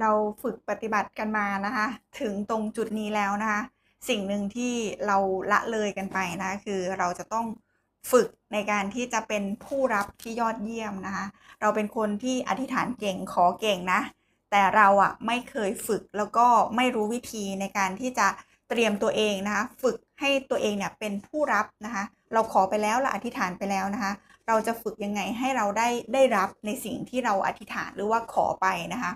เราฝึกปฏิบัติกันมานะคะ ถึงตรงจุดนี้แล้วนะคะ สิ่งหนึ่งที่เราละเลยกันไปนะคือเราจะต้องฝึกในการที่จะเป็นผู้รับที่ยอดเยี่ยมนะคะ เราเป็นคนที่อธิษฐานเก่งขอเก่งนะ แต่เราอะไม่เคยฝึกแล้วก็ไม่รู้วิธีในการที่จะเตรียมตัวเองนะคะ ฝึกให้ตัวเองเนี่ยเป็นผู้รับนะคะ เราขอไปแล้วเราอธิษฐานไปแล้วนะคะ เราจะฝึกยังไงให้เราได้ได้รับในสิ่งที่เราอธิษฐานหรือว่าขอไปนะคะ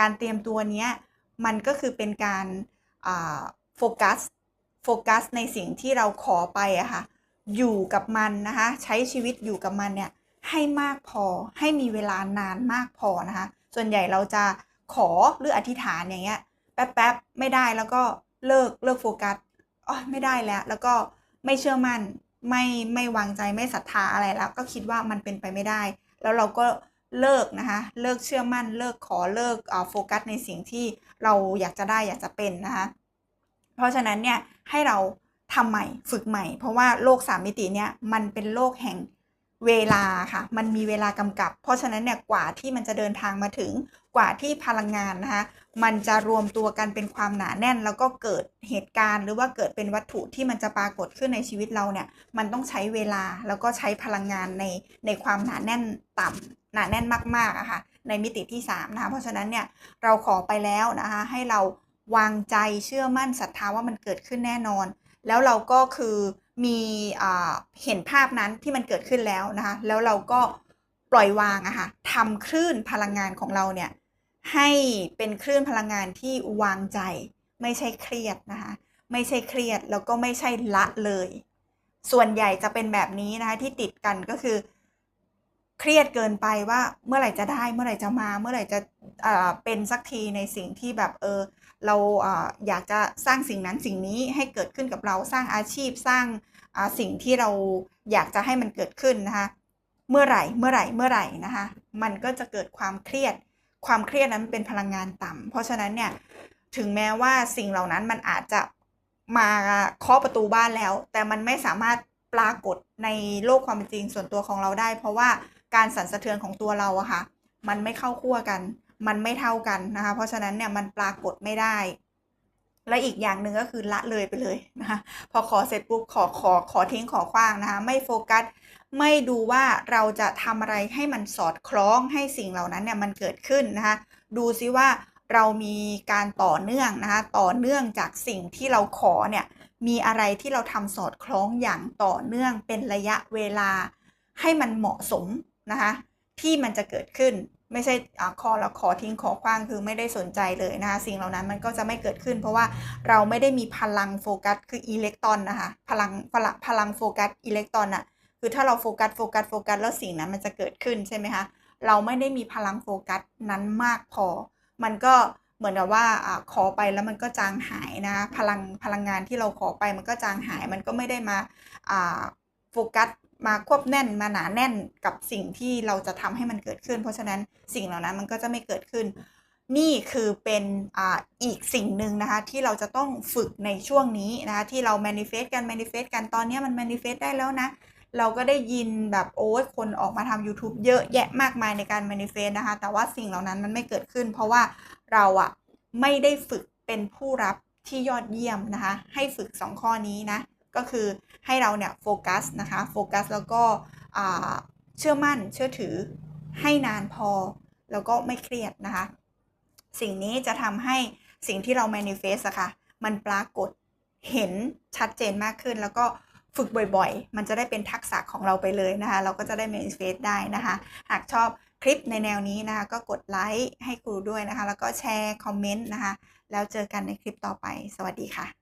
การเตรียมตัวเนี้ยมันก็คือเป็นการโฟกัสโฟกัสในสิ่งที่เราขอไปอะค่ะอยู่กับมันนะคะใช้ชีวิตอยู่กับมันเนี่ยให้มากพอให้มีเวลานานมากพอนะคะ ส่วนใหญ่เราจะขอหรืออธิษฐานอย่างเงี้ยแป๊บๆไม่ได้แล้วก็เลิกเลิกโฟกัสอ๋อไม่ได้แล้ว แล้วก็ไม่เชื่อมั่นไม่ไม่วางใจไม่ศรัทธาอะไรแล้ว ก็คิดว่ามันเป็นไปไม่ได้ แล้วเราก็ เลิกนะคะเลิกเชื่อมั่นเลิกขอเลิกโฟกัสในสิ่งที่เราอยากจะได้อยากจะเป็นนะคะเพราะฉะนั้นเนี่ยให้เราทำใหม่ฝึกใหม่ เพราะว่าโลกสามมิติเนี่ยมันเป็นโลกแห่ง เวลาค่ะ มันมีเวลากำกับ เพราะฉะนั้นเนี่ยกว่าที่มันจะเดินทางมาถึงกว่าที่พลังงานนะคะมันจะรวมตัวกันเป็นความหนาแน่น แล้วก็เกิดเหตุการณ์หรือว่าเกิดเป็นวัตถุที่มันจะปรากฏขึ้นในชีวิตเราเนี่ยมันต้องใช้เวลาแล้วก็ใช้พลังงานในในความหนาแน่นต่ำหนาแน่นมากๆอะค่ะในมิติที่3นะคะเพราะฉะนั้นเนี่ยเราขอไปแล้วนะคะให้เราวางใจเชื่อมั่นศรัทธาว่ามันเกิดขึ้นแน่นอน แล้วเราก็คือ มีเห็นภาพนั้นที่มันเกิดขึ้นแล้วนะคะ แล้วเราก็ปล่อยวางอะค่ะทำคลื่นพลังงานของเราเนี่ยให้เป็นคลื่นพลังงานที่วางใจ ไม่ใช่เครียดนะคะไม่ใช่เครียดแล้วก็ไม่ใช่ละเลย ส่วนใหญ่จะเป็นแบบนี้นะคะที่ติดกันก็คือ เครียดเกินไปว่าเมื่อไหร่จะได้เมื่อไหร่จะมา เมื่อไหร่จะเป็นสักทีในสิ่งที่แบบเออเราอยากจะสร้างสิ่งนั้นสิ่งนี้ให้เกิดขึ้นกับเราสร้างอาชีพสร้างสิ่งที่เราอยากจะให้มันเกิดขึ้นนะคะเมื่อไหร่เมื่อไหร่เมื่อไหร่นะคะมันก็จะเกิดความเครียด ความเครียดนั้นเป็นพลังงานต่ำเพราะฉะนั้นเนี่ยถึงแม้ว่าสิ่งเหล่านั้นมันอาจจะมาเคาะประตูบ้านแล้ว แต่มันไม่สามารถปรากฏในโลกความเป็นจริงส่วนตัวของเราได้ เพราะว่า การสั่นสะเทือนของตัวเราอะค่ะ มันไม่เข้าขั้วกัน มันไม่เท่ากันนะคะ เพราะฉะนั้นเนี่ยมันปรากฏไม่ได้ และอีกอย่างหนึ่งก็คือละเลยไปเลยนะคะ พอขอเสร็จปุ๊บขอขอขอทิ้งขอคว้างนะคะ ไม่โฟกัส ไม่ดูว่าเราจะทำอะไรให้มันสอดคล้องให้สิ่งเหล่านั้นเนี่ยมันเกิดขึ้นนะคะ ดูซิว่าเรามีการต่อเนื่องนะคะ ต่อเนื่องจากสิ่งที่เราขอเนี่ย มีอะไรที่เราทำสอดคล้องอย่างต่อเนื่องเป็นระยะเวลาให้มันเหมาะสม นะคะที่มันจะเกิดขึ้นไม่ใช่คอแล้วขอทิ้งขอคว้างคือไม่ได้สนใจเลยนะคะสิ่งเหล่านั้นมันก็จะไม่เกิดขึ้น เพราะว่าเราไม่ได้มีพลังโฟกัสคืออิเล็กตรอนนะคะพลังพลังพลังโฟกัสอิเล็กตรอนอะคือถ้าเราโฟกัสโฟกัสโฟกัสแล้วสิ่งนั้นมันจะเกิดขึ้นใช่ไหมคะเราไม่ได้มีพลังโฟกัสนั้นมากพอ มันก็เหมือนกับว่าอขอไปแล้วมันก็จางหายนะพลังพลังงานที่เราขอไปมันก็จางหายมันก็ไม่ได้มาโฟกัส มาควบแน่นมาหนาแน่นกับสิ่งที่เราจะทำให้มันเกิดขึ้น เพราะฉะนั้นสิ่งเหล่านั้นมันก็จะไม่เกิดขึ้น นี่คือเป็นออีกสิ่งหนึ่งนะคะที่เราจะต้องฝึกในช่วงนี้นะคะที่เรา manifest กัน manifest กันตอนนี้มัน manifest ได้แล้วนะ เราก็ได้ยินแบบโอ้ยคนออกมาทำ YouTube เยอะแยะมากมายในการ manifest นะคะแต่ว่าสิ่งเหล่านั้นมันไม่เกิดขึ้น เพราะว่าเราอะไม่ได้ฝึกเป็นผู้รับที่ยอดเยี่ยมนะคะให้ฝึก 2 ข้อนี้นะ ก็คือให้เราเนี่ยโฟกัสนะคะโฟกัสแล้วก็เชื่อมั่นเชื่อถือให้นานพอ แล้วก็ไม่เครียดนะคะ สิ่งนี้จะทำให้สิ่งที่เรา manifest อะคะ่ะมันปรากฏเห็นชัดเจนมากขึ้น แล้วก็ฝึกบ่อยๆ มันจะได้เป็นทักษะของเราไปเลยนะคะ เราก็จะได้ manifest ได้นะคะ หากชอบคลิปในแนวนี้นะคะ ก็กดไลค์ให้ครูด้วยนะคะ แล้วก็แชร์คอมเมนต์นะคะ แล้วเจอกันในคลิปต่อไป สวัสดีค่ะ